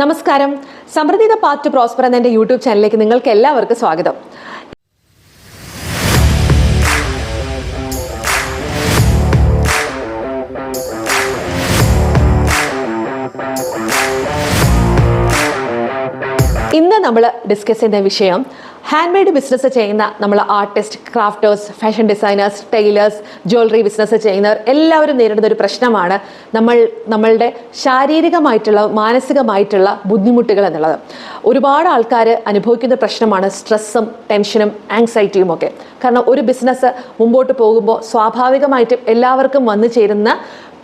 നമസ്കാരം. സമൃദ്ധിത part two prosper എന്ന എന്റെ യൂട്യൂബ് ചാനലിലേക്ക് നിങ്ങൾക്ക് എല്ലാവർക്കും സ്വാഗതം. ഇന്ന് നമ്മൾ ഡിസ്കസ് ചെയ്യുന്ന വിഷയം ഹാൻഡ് മെയ്ഡ് ബിസിനസ് ചെയ്യുന്ന നമ്മൾ artist crafters fashion designers tailors jewellery business ചെയ്യുന്നവർ എല്ലാവരും നേരിടുന്ന ഒരു പ്രശ്നമാണ് നമ്മൾ നമ്മളുടെ ശാരീരികമായിട്ടുള്ള മാനസികമായിട്ടുള്ള ബുദ്ധിമുട്ടുകൾ എന്നുള്ളത്. ഒരുപാട് ആൾക്കാർ അനുഭവിക്കുന്ന പ്രശ്നമാണ് സ്ട്രെസ്സും ടെൻഷനും ആങ്സൈറ്റിയും ഒക്കെ. കാരണം ഒരു ബിസിനസ് മുമ്പോട്ട് പോകുമ്പോൾ സ്വാഭാവികമായിട്ടും എല്ലാവർക്കും വന്നു ചേരുന്ന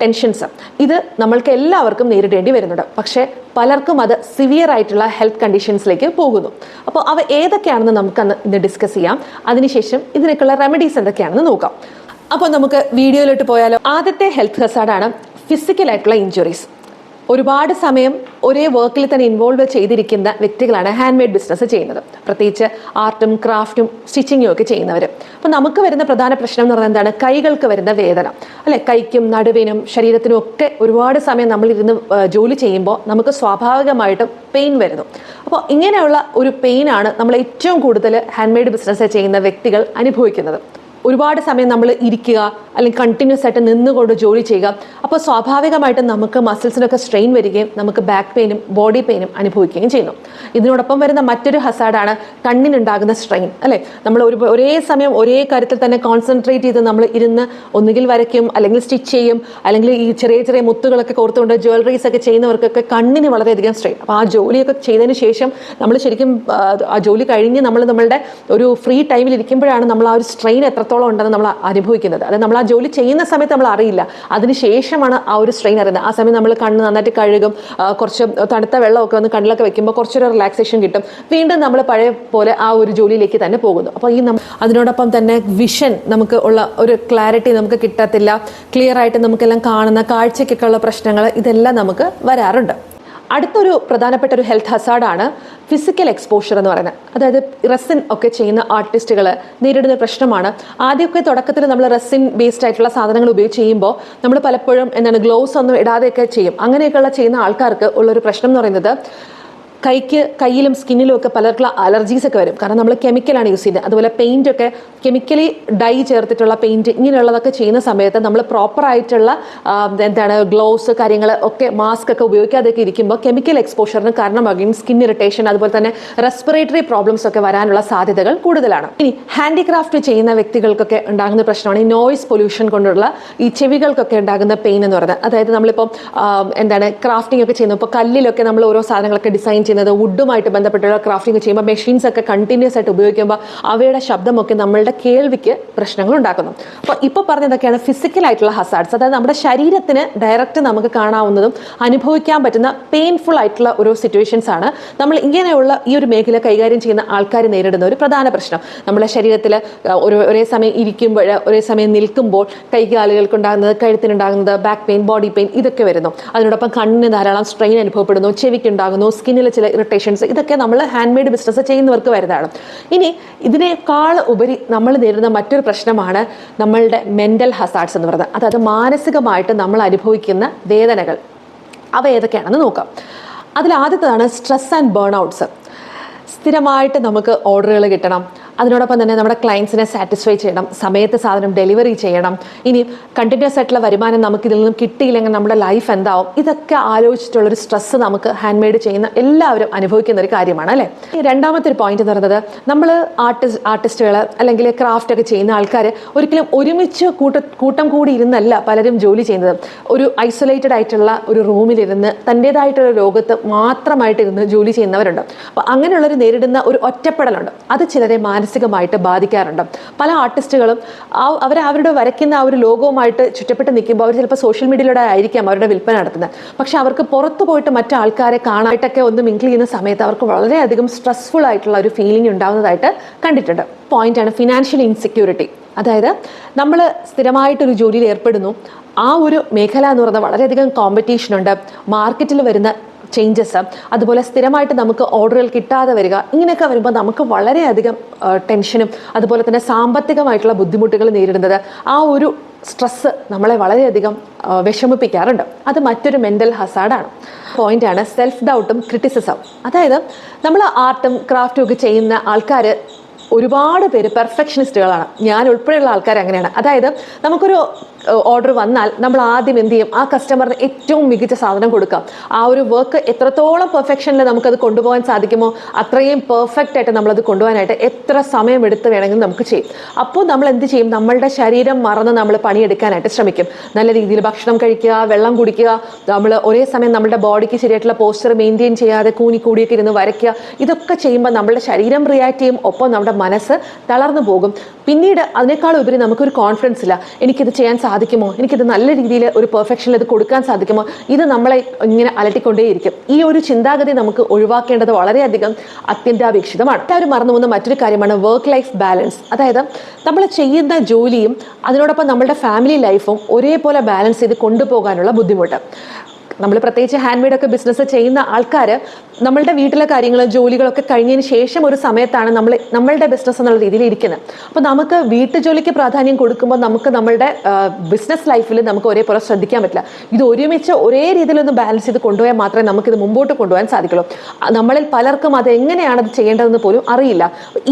ടെൻഷൻസ്. ഇത് നമ്മൾക്ക് എല്ലാവർക്കും നേരിടേണ്ടി വരുന്നുണ്ട്. പക്ഷേ പലർക്കും അത് സിവിയർ ആയിട്ടുള്ള ഹെൽത്ത് കണ്ടീഷൻസിലേക്ക് പോകുന്നു. അപ്പോൾ അവ ഏതൊക്കെയാണെന്ന് നമുക്ക് അന്ന് ഇന്ന് ഡിസ്കസ് ചെയ്യാം. അതിനുശേഷം ഇതിനൊക്കെയുള്ള റെമഡീസ് എന്തൊക്കെയാണെന്ന് നോക്കാം. അപ്പോൾ നമുക്ക് വീഡിയോയിലോട്ട് പോയാലോ? ആദ്യത്തെ ഹെൽത്ത് ഹസാർഡാണ് ഫിസിക്കൽ ആയിട്ടുള്ള ഇഞ്ചുറീസ് ഒരുപാട് സമയം ഒരേ വർക്കിൽ തന്നെ ഇൻവോൾവ് ചെയ്തിരിക്കുന്ന വ്യക്തികളാണ് ഹാൻഡ് മെയ്ഡ് ബിസിനസ് ചെയ്യുന്നത്. പ്രത്യേകിച്ച് ആർട്ടും ക്രാഫ്റ്റും സ്റ്റിച്ചിങ്ങും ഒക്കെ ചെയ്യുന്നവർ അപ്പോൾ നമുക്ക് വരുന്ന പ്രധാന പ്രശ്നം എന്ന് പറയുന്നത് എന്താണ്? കൈകൾക്ക് വരുന്ന വേദന. അല്ലെ? കൈക്കും നടുവിനും ശരീരത്തിനും ഒക്കെ ഒരുപാട് സമയം നമ്മൾ ഇരുന്ന് ജോലി ചെയ്യുമ്പോൾ നമുക്ക് സ്വാഭാവികമായിട്ടും പെയിൻ വരുന്നു. അപ്പോൾ ഇങ്ങനെയുള്ള ഒരു പെയിനാണ് നമ്മൾ ഏറ്റവും കൂടുതൽ ഹാൻഡ് മെയ്ഡ് ബിസിനസ് ചെയ്യുന്ന വ്യക്തികൾ അനുഭവിക്കുന്നത്. ഒരുപാട് സമയം നമ്മൾ ഇരിക്കുക അല്ലെങ്കിൽ കണ്ടിന്യൂസ് ആയിട്ട് നിന്നുകൊണ്ട് ജോലി ചെയ്യുക. അപ്പോൾ സ്വാഭാവികമായിട്ടും നമുക്ക് മസിൽസിനൊക്കെ സ്ട്രെയിൻ വരികയും നമുക്ക് ബാക്ക് പെയിനും ബോഡി പെയിനും അനുഭവിക്കുകയും ചെയ്യുന്നു. ഇതിനോടൊപ്പം വരുന്ന മറ്റൊരു ഹസാഡാണ് കണ്ണിനുണ്ടാകുന്ന സ്ട്രെയിൻ അല്ലേ? നമ്മൾ ഒരു ഒരേ സമയം ഒരേ കാര്യത്തിൽ തന്നെ കോൺസെൻട്രേറ്റ് ചെയ്ത് നമ്മൾ ഇരുന്ന് ഒന്നുകിൽ വരയ്ക്കും അല്ലെങ്കിൽ സ്റ്റിച്ച് ചെയ്യും അല്ലെങ്കിൽ ഈ ചെറിയ ചെറിയ മുത്തുകളൊക്കെ കോർത്തുകൊണ്ട് ജ്വല്ലറീസ് ഒക്കെ ചെയ്യുന്നവർക്കൊക്കെ കണ്ണിന് വളരെയധികം സ്ട്രെയിൻ അപ്പോൾ ആ ജോലിയൊക്കെ ചെയ്തതിന് ശേഷം നമ്മൾ ശരിക്കും ആ, ജോലി കഴിഞ്ഞ് നമ്മൾ നമ്മളുടെ ഒരു ഫ്രീ ടൈമിൽ ഇരിക്കുമ്പോഴാണ് നമ്മൾ ആ ഒരു സ്ട്രെയിൻ എത്രത്തോളം ഉണ്ടെന്ന് നമ്മൾ അനുഭവിക്കുന്നത്. അതായത് നമ്മൾ ആ ജോലി ചെയ്യുന്ന സമയത്ത് നമ്മൾ അറിയില്ല. അതിനുശേഷമാണ് ആ ഒരു സ്ട്രെയിൻ അറിയുന്നത്. ആ സമയം നമ്മൾ കണ്ണ് നന്നായിട്ട് കഴുകും കുറച്ച് തണുത്ത വെള്ളമൊക്കെ വന്ന് കണ്ണിലൊക്കെ വെക്കുമ്പോൾ കുറച്ചൊരു റിലാക്സേഷൻ കിട്ടും. വീണ്ടും നമ്മൾ പഴയ പോലെ ആ ഒരു ജോലിയിലേക്ക് തന്നെ പോകുന്നു. അപ്പോൾ ഈ അതിനോടൊപ്പം തന്നെ വിഷൻ നമുക്ക് ഉള്ള ഒരു ക്ലാരിറ്റി നമുക്ക് കിട്ടത്തില്ല. ക്ലിയർ ആയിട്ട് നമുക്കെല്ലാം കാണുന്ന കാഴ്ചയ്ക്കൊക്കെ ഉള്ള പ്രശ്നങ്ങൾ ഇതെല്ലാം നമുക്ക് വരാറുണ്ട്. അടുത്തൊരു പ്രധാനപ്പെട്ട ഒരു ഹെൽത്ത് ഹസാർഡാണ് ഫിസിക്കൽ എക്സ്പോഷർ എന്ന് പറയുന്നത്. അതായത് റെസിൻ ഒക്കെ ചെയ്യുന്ന ആർട്ടിസ്റ്റുകൾ നേരിടുന്ന പ്രശ്നമാണ്. ആദ്യമൊക്കെ തുടക്കത്തിൽ നമ്മൾ റെസിൻ ബേസ്ഡ് ആയിട്ടുള്ള സാധനങ്ങൾ ഉപയോഗിച്ച് ചെയ്യുമ്പോൾ നമ്മൾ പലപ്പോഴും എന്താണ് ഗ്ലൗസ് ഒന്നും ഇടാതെയൊക്കെ ചെയ്യും. അങ്ങനെയൊക്കെയുള്ള ചെയ്യുന്ന ആൾക്കാർക്ക് ഉള്ളൊരു പ്രശ്നം എന്ന് പറയുന്നത് കൈക്ക് കയ്യിലും സ്കിന്നിലും ഒക്കെ പലർക്കുള്ള അലർജീസ് ഒക്കെ വരും. കാരണം നമ്മൾ കെമിക്കലാണ് യൂസ് ചെയ്യുന്നത്. അതുപോലെ പെയിന്റ് ഒക്കെ കെമിക്കലി ഡൈ ചേർത്തിട്ടുള്ള പെയിന്റ് ഇങ്ങനെയുള്ളതൊക്കെ ചെയ്യുന്ന സമയത്ത് നമ്മൾ പ്രോപ്പർ ആയിട്ടുള്ള എന്താണ് ഗ്ലൗസ് കാര്യങ്ങൾ ഒക്കെ മാസ്ക് ഒക്കെ ഉപയോഗിക്കാതെയൊക്കെ ഇരിക്കുമ്പോൾ കെമിക്കൽ എക്സ്പോഷറിന് കാരണമാകുകയും സ്കിൻ ഇറിറ്റേഷൻ അതുപോലെ തന്നെ റെസ്പിറേറ്ററി പ്രോബ്ലംസ് ഒക്കെ വരാനുള്ള സാധ്യതകൾ കൂടുതലാണ്. ഇനി ഹാൻഡിക്രാഫ്റ്റ് ചെയ്യുന്ന വ്യക്തികൾക്കൊക്കെ ഉണ്ടാകുന്ന പ്രശ്നമാണ് ഈ നോയിസ് പൊല്യൂഷൻ കൊണ്ടുള്ള ഈ ചെവികൾക്കൊക്കെ ഉണ്ടാകുന്ന പെയിൻ എന്ന് പറയുന്നത്. അതായത് നമ്മളിപ്പോൾ എന്താണ് ക്രാഫ്റ്റിംഗ് ഒക്കെ ചെയ്യുന്നത് ഇപ്പോൾ കല്ലിലൊക്കെ നമ്മൾ ഓരോ സാധനങ്ങളൊക്കെ ഡിസൈൻ ചെയ്യുന്നത് വുഡുമായിട്ട് ബന്ധപ്പെട്ടുള്ള ക്രാഫ്റ്റിംഗ് ചെയ്യുമ്പോൾ മെഷീൻസ് ഒക്കെ കണ്ടിന്യൂസ് ആയിട്ട് ഉപയോഗിക്കുമ്പോൾ അവയുടെ ശബ്ദമൊക്കെ നമ്മളുടെ കേൾവിക്ക് പ്രശ്നങ്ങൾ ഉണ്ടാക്കുന്നു. അപ്പോൾ ഇപ്പോൾ പറഞ്ഞതൊക്കെയാണ് ഫിസിക്കൽ ആയിട്ടുള്ള ഹസാർഡ്സ് അതായത് നമ്മുടെ ശരീരത്തിന് ഡയറക്റ്റ് നമുക്ക് കാണാവുന്നതും അനുഭവിക്കാൻ പറ്റുന്ന പെയിൻഫുൾ ആയിട്ടുള്ള ഒരു സിറ്റുവേഷൻസ് ആണ്. നമ്മൾ ഇങ്ങനെയുള്ള ഈ ഒരു മേഖല കൈകാര്യം ചെയ്യുന്ന ആൾക്കാർ നേരിടുന്ന ഒരു പ്രധാന പ്രശ്നം. നമ്മുടെ ശരീരത്തിൽ ഒരു ഒരേ സമയം ഇരിക്കുമ്പോൾ ഒരേ സമയം നിൽക്കുമ്പോൾ കൈകാലുകൾക്ക് ഉണ്ടാകുന്നത് കഴുത്തിനുണ്ടാകുന്നത് ബാക്ക് പെയിൻ ബോഡി പെയിൻ ഇതൊക്കെ വരുന്നു. അതിനോടൊപ്പം കണ്ണിന് ധാരാളം സ്ട്രെയിൻ അനുഭവപ്പെടുന്നു ചെവിക്ക് ഉണ്ടാകുന്നു സ്കിന്നിൽ ഇറിറ്റേഷൻസ് ഇതൊക്കെ നമ്മൾ ഹാൻഡ് മെയ്ഡ് ബിസിനസ് ചെയ്യുന്നവർക്ക് വരുന്നതാണ്. ഇനി ഇതിനേക്കാൾ ഉപരി നമ്മൾ നേരിടുന്ന മറ്റൊരു പ്രശ്നമാണ് നമ്മളുടെ മെന്റൽ ഹസാർഡ്സ് എന്ന് പറയുന്നത്. അതായത് മാനസികമായിട്ട് നമ്മൾ അനുഭവിക്കുന്ന വേദനകൾ. അവ ഏതൊക്കെയാണെന്ന് നോക്കാം. അതിൽ ആദ്യത്തേതാണ് സ്ട്രെസ് ആൻഡ് ബേൺ ഔട്ട്സ് സ്ഥിരമായിട്ട് നമുക്ക് ഓർഡറുകൾ കിട്ടണം. അതിനോടൊപ്പം തന്നെ നമ്മുടെ ക്ലയൻസിനെ സാറ്റിസ്ഫൈ ചെയ്യണം സമയത്ത് സാധനം ഡെലിവറി ചെയ്യണം. ഇനി കണ്ടിന്യൂസ് ആയിട്ടുള്ള വരുമാനം നമുക്ക് ഇതിൽ നിന്നും കിട്ടിയില്ലെങ്കിൽ നമ്മുടെ ലൈഫ് എന്താവും? ഇതൊക്കെ ആലോചിച്ചിട്ടുള്ളൊരു സ്ട്രെസ്സ് നമുക്ക് ഹാൻഡ് മെയ്ഡ് ചെയ്യുന്ന എല്ലാവരും അനുഭവിക്കുന്ന ഒരു കാര്യമാണ് അല്ലേ? രണ്ടാമത്തെ ഒരു പോയിന്റ് എന്ന് പറയുന്നത് നമ്മൾ ആർട്ടിസ്റ്റ് ആർട്ടിസ്റ്റുകൾ അല്ലെങ്കിൽ ക്രാഫ്റ്റ് ഒക്കെ ചെയ്യുന്ന ആൾക്കാർ ഒരിക്കലും ഒരുമിച്ച് കൂട്ട കൂട്ടം കൂടി ഇരുന്നല്ല പലരും ജോലി ചെയ്യുന്നത്. ഒരു ഐസൊലേറ്റഡ് ആയിട്ടുള്ള ഒരു റൂമിലിരുന്ന് തന്റെതായിട്ടുള്ള ലോകത്ത് മാത്രമായിട്ട് ഇരുന്ന് ജോലി ചെയ്യുന്നവരുണ്ട്. അപ്പോൾ അങ്ങനെയുള്ളവർ നേരിടുന്ന ഒരു ഒറ്റപ്പെടലുണ്ട്. അത് ചിലരെ മാനസികമായിട്ട് ബാധിക്കാറുണ്ട്. പല ആർട്ടിസ്റ്റുകളും അവർ അവരുടെ വരയ്ക്കുന്ന ആ ഒരു ലോകവുമായിട്ട് ചുറ്റപ്പെട്ട് നിൽക്കുമ്പോൾ അവർ ചിലപ്പോൾ സോഷ്യൽ മീഡിയയിലൂടെ ആയിരിക്കാം അവരുടെ വിൽപ്പന നടത്തുന്നത്. പക്ഷെ അവർക്ക് പുറത്തു പോയിട്ട് മറ്റു ആൾക്കാരെ കാണാനായിട്ടൊക്കെ ഒന്ന് മിങ്കിൾ ചെയ്യുന്ന സമയത്ത് അവർക്ക് വളരെയധികം സ്ട്രെസ്ഫുൾ ആയിട്ടുള്ള ഒരു ഫീലിംഗ് ഉണ്ടാകുന്നതായിട്ട് കണ്ടിട്ടുണ്ട്. പോയിന്റാണ് ഫിനാൻഷ്യൽ ഇൻസെക്യൂരിറ്റി അതായത് നമ്മൾ സ്ഥിരമായിട്ടൊരു ജോലിയിൽ ഏർപ്പെടുന്നു. ആ ഒരു മേഖല എന്ന് പറയുന്നത് വളരെയധികം കോമ്പറ്റീഷൻ ഉണ്ട്. മാർക്കറ്റിൽ വരുന്ന ചേഞ്ചസ് അതുപോലെ സ്ഥിരമായിട്ട് നമുക്ക് ഓർഡറുകൾ കിട്ടാതെ വരിക ഇങ്ങനെയൊക്കെ വരുമ്പോൾ നമുക്ക് വളരെയധികം ടെൻഷനും അതുപോലെ തന്നെ സാമ്പത്തികമായിട്ടുള്ള ബുദ്ധിമുട്ടുകൾ നേരിടുന്നത് ആ ഒരു സ്ട്രെസ്സ് നമ്മളെ വളരെയധികം വിഷമിപ്പിക്കാറുണ്ട്. അത് മറ്റൊരു മെന്റൽ ഹസാഡാണ് പോയിന്റാണ് സെൽഫ് ഡൗട്ടും ക്രിറ്റിസിസം അതായത് നമ്മൾ ആർട്ടും ക്രാഫ്റ്റും ഒക്കെ ചെയ്യുന്ന ആൾക്കാർ ഒരുപാട് പേര് പെർഫെക്ഷനിസ്റ്റുകളാണ് ഞാൻ ഉൾപ്പെടെയുള്ള ആൾക്കാർ അങ്ങനെയാണ്. അതായത് നമുക്കൊരു ഓർഡർ വന്നാൽ നമ്മൾ ആദ്യം എന്ത് ചെയ്യും? ആ കസ്റ്റമറിന് ഏറ്റവും മികച്ച സാധനം കൊടുക്കാം. ആ ഒരു വർക്ക് എത്രത്തോളം പെർഫെക്ഷനിൽ നമുക്കത് കൊണ്ടുപോകാൻ സാധിക്കുമോ അത്രയും പെർഫെക്റ്റ് ആയിട്ട് നമ്മളത് കൊണ്ടുപോകാനായിട്ട് എത്ര സമയം എടുത്ത് വേണമെങ്കിലും നമുക്ക് ചെയ്യും. അപ്പോൾ നമ്മൾ എന്ത് ചെയ്യും? നമ്മളുടെ ശരീരം മറന്ന് നമ്മൾ പണിയെടുക്കാനായിട്ട് ശ്രമിക്കും. നല്ല രീതിയിൽ ഭക്ഷണം കഴിക്കുക വെള്ളം കുടിക്കുക നമ്മൾ ഒരേ സമയം നമ്മുടെ ബോഡിക്ക് ശരിയായിട്ടുള്ള പോസ്റ്റർ മെയിന്റെയിൻ ചെയ്യാതെ കൂനി കൂടിയൊക്കെ ഇരുന്ന് വരയ്ക്കുക. ഇതൊക്കെ ചെയ്യുമ്പോൾ നമ്മുടെ ശരീരം റിയാക്ട് ചെയ്യും ഒപ്പം നമ്മുടെ മനസ്സ് തളർന്നു പോകും. പിന്നീട് അതിനേക്കാൾ ഉപരി നമുക്കൊരു കോൺഫിഡൻസ് ഇല്ല. എനിക്കിത് ചെയ്യാൻ സാധിക്കുമോ? എനിക്കിത് നല്ല രീതിയിൽ ഒരു പെർഫെക്ഷനിൽ ഇത് കൊടുക്കാൻ സാധിക്കുമോ? ഇത് നമ്മളെ ഇങ്ങനെ അലട്ടിക്കൊണ്ടേയിരിക്കും. ഈ ഒരു ചിന്താഗതി നമുക്ക് ഒഴിവാക്കേണ്ടത് വളരെയധികം അത്യന്താപേക്ഷിതമാണ്. എല്ലാവരും മറന്നു പോകുന്ന മറ്റൊരു കാര്യമാണ് വർക്ക് ലൈഫ് ബാലൻസ് അതായത് നമ്മൾ ചെയ്യുന്ന ജോലിയും അതിനോടൊപ്പം നമ്മളുടെ ഫാമിലി ലൈഫും ഒരേപോലെ ബാലൻസ് ചെയ്ത് കൊണ്ടുപോകാനുള്ള ബുദ്ധിമുട്ട്. നമ്മൾ പ്രത്യേകിച്ച് ഹാൻഡ് മെയ്ഡ് ഒക്കെ ബിസിനസ് ചെയ്യുന്ന ആൾക്കാർ നമ്മളുടെ വീട്ടിലെ കാര്യങ്ങൾ ജോലികളൊക്കെ കഴിഞ്ഞതിന് ശേഷം ഒരു സമയത്താണ് നമ്മൾ നമ്മളുടെ ബിസിനസ് എന്നുള്ള രീതിയിൽ ഇരിക്കുന്നത് അപ്പോൾ നമുക്ക് വീട്ടുജോലിക്ക് പ്രാധാന്യം കൊടുക്കുമ്പോൾ നമുക്ക് നമ്മളുടെ ബിസിനസ് ലൈഫിൽ നമുക്ക് ഒരേപോലെ ശ്രദ്ധിക്കാൻ പറ്റില്ല. ഇത് ഒരുമിച്ച് ഒരേ രീതിയിലൊന്ന് ബാലൻസ് ചെയ്ത് കൊണ്ടുപോയാൽ മാത്രമേ നമുക്കിത് മുമ്പോട്ട് കൊണ്ടുപോകാൻ സാധിക്കുള്ളൂ. നമ്മളിൽ പലർക്കും അത് എങ്ങനെയാണ് അത് ചെയ്യേണ്ടതെന്ന് പോലും അറിയില്ല.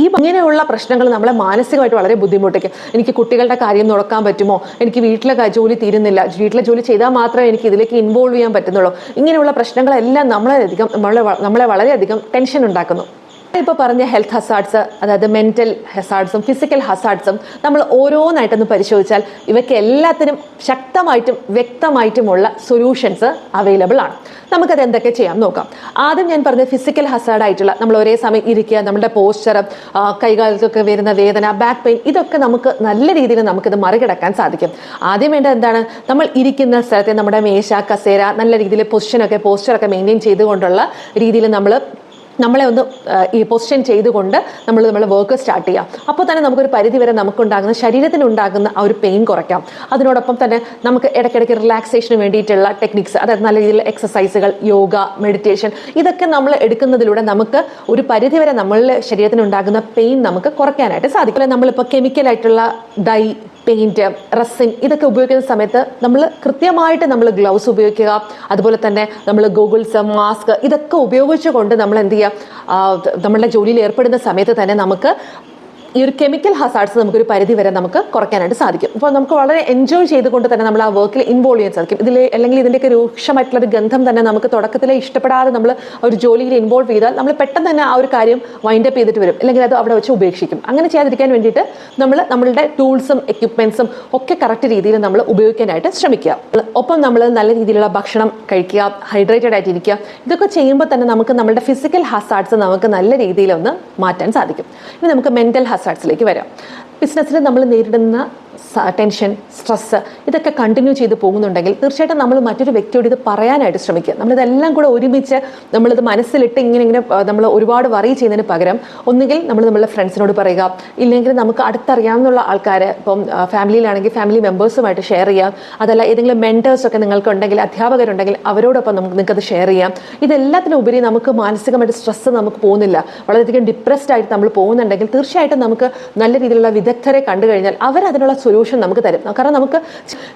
ഈ ഇങ്ങനെയുള്ള പ്രശ്നങ്ങൾ നമ്മളെ മാനസികമായിട്ട് വളരെ ബുദ്ധിമുട്ടിക്കും. എനിക്ക് കുട്ടികളുടെ കാര്യം നടക്കാൻ പറ്റുമോ? എനിക്ക് വീട്ടിലെ ജോലി തീരുന്നില്ല. വീട്ടിലെ ജോലി ചെയ്താൽ മാത്രമേ എനിക്ക് ഇതിലേക്ക് ഇൻവോൾവ് ചെയ്യാൻ പറ്റുന്നുള്ളൂ. ഇങ്ങനെയുള്ള പ്രശ്നങ്ങളെല്ലാം നമ്മളെ അധികം നമ്മളെ നമ്മളെ വളരെയധികം ടെൻഷൻ ഉണ്ടാക്കുന്നു. ഇപ്പോൾ പറഞ്ഞ ഹെൽത്ത് ഹസാർഡ്സ് അതായത് മെന്റൽ ഹസാർഡ്സും ഫിസിക്കൽ ഹസാർഡ്സും നമ്മൾ ഓരോന്നായിട്ടൊന്ന് പരിശോധിച്ചാൽ ഇവയ്ക്ക് എല്ലാത്തിനും ശക്തമായിട്ടും വ്യക്തമായിട്ടുമുള്ള സൊല്യൂഷൻസ് അവൈലബിൾ ആണ്. നമുക്കത് എന്തൊക്കെ ചെയ്യാം നോക്കാം. ആദ്യം ഞാൻ പറഞ്ഞ ഫിസിക്കൽ ഹസാർഡ് ആയിട്ടുള്ള നമ്മൾ ഒരേ സമയം ഇരിക്കുക നമ്മുടെ പോസ്റ്റർ കൈകാലത്തൊക്കെ വരുന്ന വേദന ബാക്ക് പെയിൻ ഇതൊക്കെ നമുക്ക് നല്ല രീതിയിൽ നമുക്കിത് മറികടക്കാൻ സാധിക്കും. ആദ്യം വേണ്ടത് എന്താണ്? നമ്മൾ ഇരിക്കുന്ന സ്ഥലത്തെ നമ്മുടെ മേശ കസേര നല്ല രീതിയിൽ പൊസിഷനൊക്കെ പോസ്ചറൊക്കെ മെയിന്റെയിൻ ചെയ്തുകൊണ്ടുള്ള രീതിയിൽ നമ്മൾ നമ്മളെ ഒന്ന് ഈ പൊസിഷൻ ചെയ്തുകൊണ്ട് നമ്മൾ നമ്മൾ വർക്ക് സ്റ്റാർട്ട് ചെയ്യാം. അപ്പോൾ തന്നെ നമുക്കൊരു പരിധി വരെ നമുക്കുണ്ടാകുന്ന ശരീരത്തിനുണ്ടാകുന്ന ആ ഒരു പെയിൻ കുറയ്ക്കാം. അതിനോടൊപ്പം തന്നെ നമുക്ക് ഇടയ്ക്കിടയ്ക്ക് റിലാക്സേഷന് വേണ്ടിയിട്ടുള്ള ടെക്നിക്സ് അതായത് നല്ല രീതിയിൽ എക്സസൈസുകൾ യോഗ മെഡിറ്റേഷൻ ഇതൊക്കെ നമ്മൾ എടുക്കുന്നതിലൂടെ നമുക്ക് ഒരു പരിധി വരെ നമ്മളുടെ ശരീരത്തിനുണ്ടാകുന്ന പെയിൻ നമുക്ക് കുറയ്ക്കാനായിട്ട് സാധിക്കും. നമ്മളിപ്പോൾ കെമിക്കലായിട്ടുള്ള ഡൈ പെയിന്റ് റസിൻ ഇതൊക്കെ ഉപയോഗിക്കുന്ന സമയത്ത് നമ്മൾ കൃത്യമായിട്ട് നമ്മൾ ഗ്ലൗസ് ഉപയോഗിക്കുക. അതുപോലെ തന്നെ നമ്മൾ ഗൂഗിൾസ് മാസ്ക് ഇതൊക്കെ ഉപയോഗിച്ചുകൊണ്ട് നമ്മൾ എന്ത് ചെയ്യുക നമ്മളുടെ ജോലിയിൽ ഏർപ്പെടുന്ന സമയത്ത് തന്നെ നമുക്ക് ഈ ഒരു കെമിക്കൽ ഹസാർഡ്സ് നമുക്കൊരു പരിധി വരെ നമുക്ക് കുറയ്ക്കാനായിട്ട് സാധിക്കും. അപ്പോൾ നമുക്ക് വളരെ എൻജോയ് ചെയ്തുകൊണ്ട് തന്നെ നമ്മൾ ആ വർക്കിൽ ഇൻവോൾവ് ചെയ്യാൻ സാധിക്കും. ഇതിൽ അല്ലെങ്കിൽ ഇതിന്റെയൊക്കെ രൂക്ഷമായിട്ടുള്ള ഒരു ഗന്ധം തന്നെ നമുക്ക് തുടക്കത്തിലെ ഇഷ്ടപ്പെടാതെ നമ്മൾ ഒരു ജോലിയിൽ ഇൻവോൾവ് ചെയ്താൽ നമ്മൾ പെട്ടെന്ന് തന്നെ ആ ഒരു കാര്യം വൈൻഡപ്പ് ചെയ്തിട്ട് വരും. അല്ലെങ്കിൽ അത് അവിടെ വെച്ച് ഉപേക്ഷിക്കും. അങ്ങനെ ചെയ്യാതിരിക്കാൻ വേണ്ടിയിട്ട് നമ്മൾ നമ്മളുടെ ടൂൾസും എക്യുപ്മെൻസും ഒക്കെ കറക്റ്റ് രീതിയിൽ നമ്മൾ ഉപയോഗിക്കാനായിട്ട് ശ്രമിക്കുക. ഒപ്പം നമ്മൾ നല്ല രീതിയിലുള്ള ഭക്ഷണം കഴിക്കുക ഹൈഡ്രേറ്റഡ് ആയിട്ടിരിക്കുക ഇതൊക്കെ ചെയ്യുമ്പോൾ തന്നെ നമുക്ക് നമ്മുടെ ഫിസിക്കൽ ഹസാർഡ്സ് നമുക്ക് നല്ല രീതിയിലൊന്ന് മാറ്റാൻ സാധിക്കും. ഇനി നമുക്ക് മെന്റൽ ആർട്സിലേക്ക് വരാം. ബിസിനസ്സിൽ നമ്മൾ നേരിടുന്ന ടെൻഷൻ സ്ട്രെസ്സ് ഇതൊക്കെ കണ്ടിന്യൂ ചെയ്ത് പോകുന്നുണ്ടെങ്കിൽ തീർച്ചയായിട്ടും നമ്മൾ മറ്റൊരു വ്യക്തിയോട് ഇത് പറയാനായിട്ട് ശ്രമിക്കുക. നമ്മളിതെല്ലാം കൂടെ ഒരുമിച്ച് നമ്മളിത് മനസ്സിലിട്ട് ഇങ്ങനെ ഇങ്ങനെ നമ്മൾ ഒരുപാട് വറി ചെയ്യുന്നതിന് പകരം ഒന്നുകിൽ നമ്മൾ നമ്മളുടെ ഫ്രണ്ട്സിനോട് പറയുക. ഇല്ലെങ്കിൽ നമുക്ക് അടുത്തറിയാവുന്ന ആൾക്കാർ ഇപ്പം ഫാമിലിയിലാണെങ്കിൽ ഫാമിലി മെമ്പേഴ്സുമായിട്ട് ഷെയർ ചെയ്യാം അതല്ല ഏതെങ്കിലും മെന്റേഴ്സ് ഒക്കെ നിങ്ങൾക്ക് ഉണ്ടെങ്കിൽ അധ്യാപകരുണ്ടെങ്കിൽ അവരോടൊപ്പം നമുക്ക് നിങ്ങൾക്കത് ഷെയർ ചെയ്യാം. ഇതെല്ലാത്തിനും ഉപരി നമുക്ക് മാനസികമായിട്ട് സ്ട്രെസ്സ് നമുക്ക് പോകുന്നില്ല. വളരെയധികം ഡിപ്രസ്ഡ് ആയിട്ട് നമ്മൾ പോകുന്നുണ്ടെങ്കിൽ തീർച്ചയായിട്ടും നമുക്ക് നല്ല രീതിയിലുള്ള വിദഗ്ധരെ കണ്ടു കഴിഞ്ഞാൽ അവരതിനുള്ള സൊല്യൂഷൻ നമുക്ക് തരും. കാരണം നമുക്ക്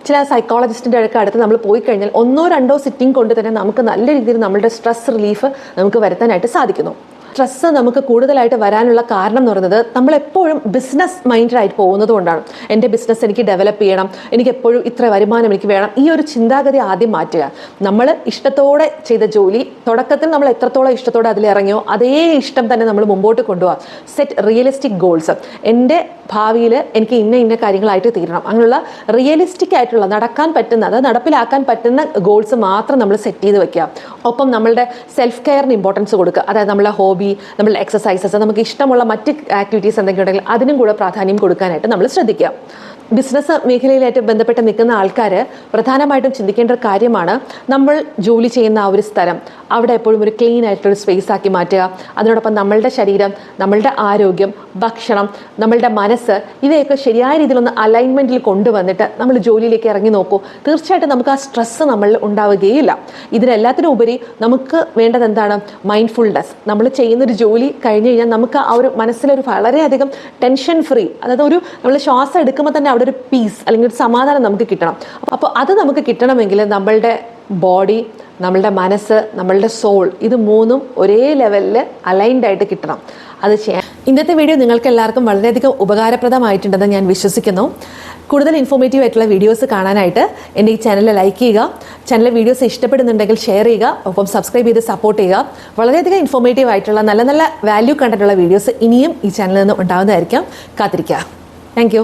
ചില സൈക്കോളജിസ്റ്റിന്റെ ഒക്കെ അടുത്ത് നമ്മൾ പോയി കഴിഞ്ഞാൽ ഒന്നോ രണ്ടോ സിറ്റിംഗ് കൊണ്ട് തന്നെ നമുക്ക് നല്ല രീതിയിൽ നമ്മുടെ സ്ട്രെസ് റിലീഫ് നമുക്ക് വരുത്താനായിട്ട് സാധിക്കുന്നു. സ്ട്രെസ്സ് നമുക്ക് കൂടുതലായിട്ട് വരാനുള്ള കാരണം എന്ന് പറയുന്നത് നമ്മൾ എപ്പോഴും ബിസിനസ് മൈൻഡായിട്ട് പോകുന്നത് കൊണ്ടാണ്. എന്റെ ബിസിനസ് എനിക്ക് ഡെവലപ്പ് ചെയ്യണം എനിക്ക് എപ്പോഴും ഇത്ര വരുമാനം എനിക്ക് വേണം. ഈ ഒരു ചിന്താഗതി ആദ്യം മാറ്റുക. നമ്മൾ ഇഷ്ടത്തോടെ ചെയ്ത ജോലി തുടക്കത്തിൽ നമ്മൾ എത്രത്തോളം ഇഷ്ടത്തോടെ അതിൽ ഇറങ്ങിയോ അതേ ഇഷ്ടം തന്നെ നമ്മൾ മുമ്പോട്ട് കൊണ്ടുപോകാം സെറ്റ് റിയലിസ്റ്റിക് ഗോൾസ് എന്റെ ഭാവിയിൽ എനിക്ക് ഇന്ന ഇന്ന കാര്യങ്ങളായിട്ട് തീരണം. അങ്ങനെയുള്ള റിയലിസ്റ്റിക് ആയിട്ടുള്ള നടക്കാൻ പറ്റുന്ന അത് നടപ്പിലാക്കാൻ പറ്റുന്ന ഗോൾസ് മാത്രം നമ്മൾ സെറ്റ് ചെയ്ത് വെക്കുക. ഒപ്പം നമ്മളുടെ സെൽഫ് കെയറിന് ഇമ്പോർട്ടൻസ് കൊടുക്കുക. അതായത് നമ്മളെ ഹോബി നമ്മളുടെ എക്സസൈസസ് നമുക്ക് ഇഷ്ടമുള്ള മറ്റ് ആക്ടിവിറ്റീസ് എന്തെങ്കിലും ഉണ്ടെങ്കിൽ അതിനും കൂടെ പ്രാധാന്യം കൊടുക്കാനായിട്ട് നമ്മൾ ശ്രദ്ധിക്കുക. ബിസിനസ് മേഖലയിലായിട്ട് ബന്ധപ്പെട്ട് നിൽക്കുന്ന ആൾക്കാർ പ്രധാനമായിട്ടും ചിന്തിക്കേണ്ട ഒരു കാര്യമാണ് നമ്മൾ ജോലി ചെയ്യുന്ന ആ ഒരു സ്ഥലം. അവിടെ എപ്പോഴും ഒരു ക്ലീൻ ആയിട്ടുള്ള സ്പേസ് ആക്കി മാറ്റുക. അതിനോടൊപ്പം നമ്മളുടെ ശരീരം നമ്മളുടെ ആരോഗ്യം ഭക്ഷണം നമ്മളുടെ മനസ്സ് ഇവയൊക്കെ ശരിയായ രീതിയിലൊന്ന് അലൈൻമെന്റിൽ കൊണ്ടുവന്നിട്ട് നമ്മൾ ജോലിയിലേക്ക് ഇറങ്ങി നോക്കൂ. തീർച്ചയായിട്ടും നമുക്ക് ആ സ്ട്രെസ്സ് നമ്മളിൽ ഉണ്ടാവുകയില്ല. ഇതിനെല്ലാത്തിനും ഉപരി നമുക്ക് വേണ്ടത് എന്താണ്? മൈൻഡ്ഫുൾനെസ് നമ്മൾ ചെയ്യുന്നൊരു ജോലി കഴിഞ്ഞ് കഴിഞ്ഞാൽ നമുക്ക് ആ ഒരു മനസ്സിലൊരു വളരെയധികം ടെൻഷൻ ഫ്രീ അതായത് ഒരു നമ്മൾ ശ്വാസം എടുക്കുമ്പോൾ തന്നെ അവിടെ ഒരു പീസ് അല്ലെങ്കിൽ ഒരു സമാധാനം നമുക്ക് കിട്ടണം. അപ്പോൾ അത് നമുക്ക് കിട്ടണമെങ്കിൽ നമ്മളുടെ ബോഡി നമ്മളുടെ മനസ്സ് നമ്മളുടെ സോൾ ഇത് മൂന്നും ഒരേ ലെവലിൽ അലൈൻഡ് ആയിട്ട് കിട്ടണം. അത് ചെയ്യാം ഇന്നത്തെ വീഡിയോ നിങ്ങൾക്ക് എല്ലാവർക്കും വളരെയധികം ഉപകാരപ്രദമായിട്ടുണ്ടെന്ന് ഞാൻ വിശ്വസിക്കുന്നു. കൂടുതൽ ഇൻഫോർമേറ്റീവ് ആയിട്ടുള്ള വീഡിയോസ് കാണാനായിട്ട് എന്റെ ഈ ചാനൽ ലൈക്ക് ചെയ്യുക. ചാനൽ വീഡിയോസ് ഇഷ്ടപ്പെടുന്നുണ്ടെങ്കിൽ ഷെയർ ചെയ്യുക. ഒപ്പം സബ്സ്ക്രൈബ് ചെയ്ത് സപ്പോർട്ട് ചെയ്യുക. വളരെയധികം ഇൻഫോർമേറ്റീവ് ആയിട്ടുള്ള നല്ല നല്ല വാല്യൂ കണ്ടിട്ടുള്ള വീഡിയോസ് ഇനിയും ഈ ചാനലിൽ നിന്ന് ഉണ്ടാകുന്നതായിരിക്കാം കാത്തിരിക്കുക. താങ്ക്